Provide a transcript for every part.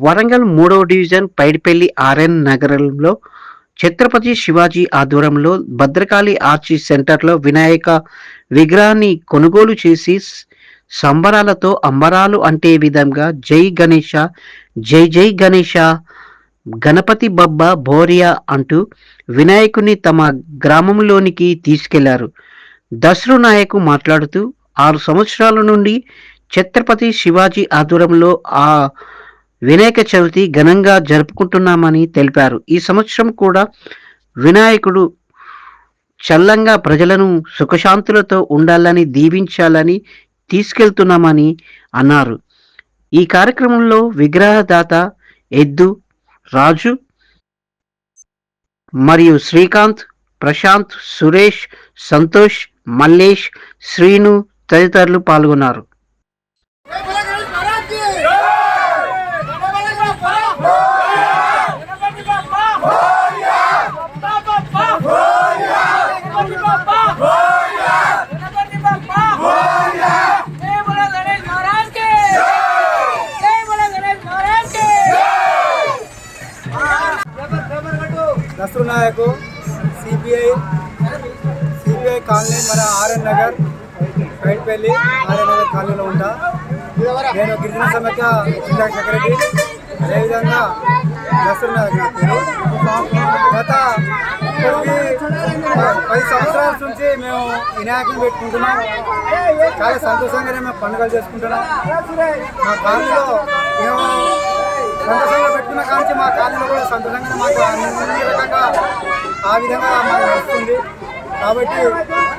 వరంగల్ మూడవ division Paidipally RN నగరంలో ఛత్రపతి శివాజీ ఆధ్వర్యంలో భద్రకాళి ఆర్చి సెంటర్లో వినాయక విగ్రహాన్ని కొనుగోలు చేసి సంబరాలతో అంబరాలు అంటే విధంగా జై గణేష జై జై గణేష గణపతి బబ్బ బోరియా అంటూ వినాయకుని తమ గ్రామంలోనికి తీసుకెళ్ళారు. దసరు నాయకు మాట్లాడుతూ ఆరు సంవత్సరాల నుండి ఛత్రపతి శివాజీ ఆధ్వర్యంలో ఆ వినాయక చవితి ఘనంగా జరుపుకుంటున్నామని తెలిపారు. ఈ సంవత్సరం కూడా వినాయకుడు చల్లంగా ప్రజలను సుఖశాంతులతో ఉండాలని దీవించాలని తీసుకెళ్తున్నామని అన్నారు. ఈ కార్యక్రమంలో విగ్రహదాత ఎద్దు రాజు మరియు శ్రీకాంత్ ప్రశాంత్ సురేష్ సంతోష్ మల్లేష్ శ్రీను తదితరులు పాల్గొన్నారు. దసరు నాయకు సిపిఐ సిపిఐ కాలనీ మన ఆర్ఎన్ నగర్ బయటపల్లి ఆర్ఎన్ నగర్ కాలనీలో ఉంటా. నేను గిరిజన సమైక్య జిల్లా సెక్రటరీ అదేవిధంగా దసరు నా పేరు. గత పది సంవత్సరాల నుంచి మేము వినాయకులు పెట్టుకుంటున్నాం. చాలా సంతోషంగానే మేము పండుగలు చేసుకుంటున్నాం. మా కాలనీలో మేము సంతోషంగా పెట్టుకున్న కాంచి మా కాలనీలో కూడా సంతోషంగా మాకు అన్ని రకంగా ఆ విధంగా మాకు నడుస్తుంది కాబట్టి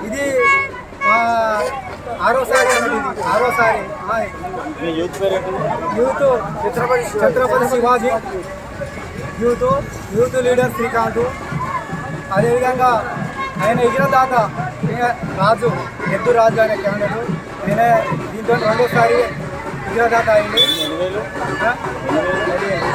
ఇది మా ఆరోసారి అన్నది ఆరోసారి ఆ, youth Chhatrapati Chhatrapati Shivaji. Youth youth leader Srikanth. అదేవిధంగా ఆయన ఎగిరదాత ఈయన రాజు ఎద్దు రాజు అనే క్యాండిడేట్. నేనే దీంతో రెండోసారి ఎగిరదాత అయింది.